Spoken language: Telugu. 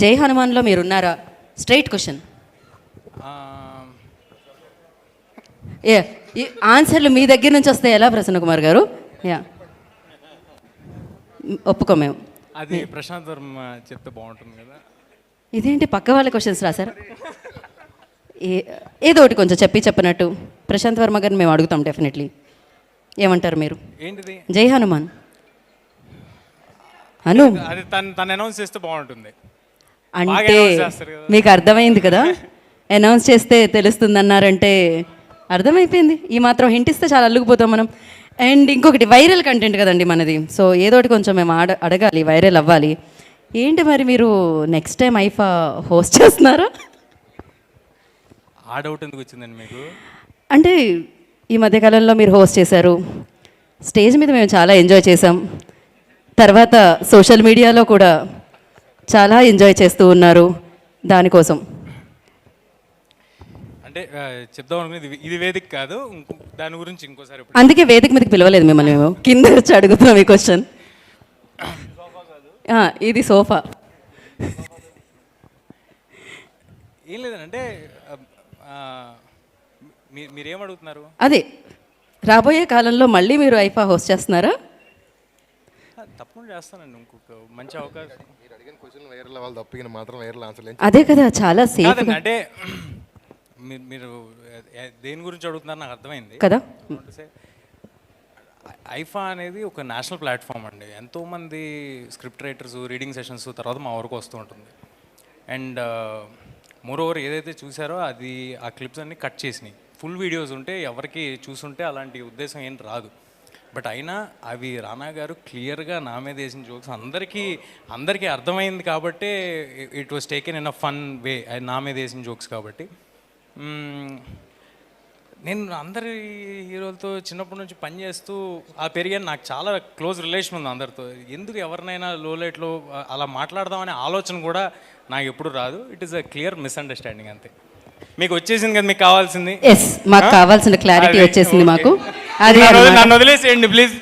జై హనుమాన్లో మీరున్నారా? స్ట్రైట్ క్వశ్చన్ ఏ ఈ ఆన్సర్లు మీ దగ్గర నుంచి వస్తే ఎలా ప్రసన్న కుమార్ గారు? యా ఒప్పుకో మేము. అది ప్రశాంత్ వర్మ చెప్తే బాగుంటుంది కదా. ఇదేంటి పక్క వాళ్ళ క్వశ్చన్స్ రాశారు ఏదో ఒకటి కొంచెం చెప్పి చెప్పినట్టు. ప్రశాంత్ వర్మ గారిని మేము అడుగుతాం డెఫినెట్లీ ఏమంటారు మీరు? ఏంటిది? జై హనుమాన్. హను. అది తను తను అనౌన్స్ చేస్తే బాగుంటుంది. బాగా అంటే. మీకు అర్థమైంది కదా? అనౌన్స్ చేస్తే తెలుస్తుంది అన్నారంటే అర్థమైపోయింది. ఈ మాత్రం హింట్ ఇస్తే చాలా అల్లుకుపోతాం మనం. అండ్ ఇంకొకటి వైరల్ కంటెంట్ కదండి మనది. సో ఏదో ఒకటి కొంచెం మేము ఆడ అడగాలి వైరల్ అవ్వాలి. ఏంటి మరి మీరు నెక్స్ట్ టైం ఐఫా హోస్ట్ చేస్తున్నారా? ఆ డౌట్ ఎందుకు వచ్చిందండి మీకు? అంటే ఈ మధ్యకాలంలో మీరు హోస్ట్ చేశారు. స్టేజ్ మీద మేము చాలా ఎంజాయ్ చేసాం తర్వాత సోషల్ మీడియాలో కూడా చాలా ఎంజాయ్ చేస్తూ ఉన్నారు దానికోసం. అంటే చెప్దాం ఇది- వేదిక కాదు దాని గురించి ఇంకోసారి అందుకే వేదిక మీదకి పిలవలేదు మిమ్మల్ని మేము. కింద వచ్చి అడుగుతున్నాం ఈ క్వశ్చన్ ఇది సోఫా. ఏం మీ- మీరేం అడుగుతున్నారు? అదే రాబోయే కాలంలో మళ్ళీ మీరు ఐఫా హోస్ట్ చేస్తున్నారా? తప్పకుండా చేస్తానండి ఇంకొక మంచి అవకాశం. మీరు అడిగిన క్వశ్చన్ వైరల్ అవ్వాలి తప్పిన మాత్రం వైరల్ ఆన్సర్ అదే కదా చాలా సేఫ్ కాదండి అంటే మీరు దేని గురించి అడుగుతున్నారు నాకు అర్థమైంది. కదా. ఐఫా అనేది ఒక నేషనల్ ప్లాట్ఫామ్ అండి. ఎంతోమంది స్క్రిప్ట్ రైటర్స్ రీడింగ్ సెషన్స్ తర్వాత మా వరకు వస్తూ ఉంటుంది. అండ్ మోర్ ఓవర్ ఏదైతే చూసారో అది ఆ క్లిప్స్ అన్ని కట్ చేసినాయి. ఫుల్ వీడియోస్ ఉంటే ఎవరికి చూసుంటే అలాంటి ఉద్దేశం ఏం రాదు. బట్ అయినా అవి రానా గారు క్లియర్గా నా మీద వేసిన జోక్స్ అందరికీ అందరికీ అర్థమైంది కాబట్టి it was taken in a fun way నా మీద వేసిన జోక్స్ కాబట్టి. నేను అందరి హీరోలతో చిన్నప్పటి నుంచి పని చేస్తూ ఆ పెరిగాను. నాకు చాలా క్లోజ్ రిలేషన్ ఉంది అందరితో. ఎందుకు ఎవరినైనా లో లైట్లో అలా మాట్లాడదామనే ఆలోచన కూడా నాకు ఎప్పుడు రాదు. It is a clear misunderstanding అంతే. మీకు వచ్చేసింది కదా మీకు కావాల్సింది? ఎస్ మాకు కావాల్సిన క్లారిటీ వచ్చేసింది. మాకు. అది నన్ను వదిలేసేయండి ప్లీజ్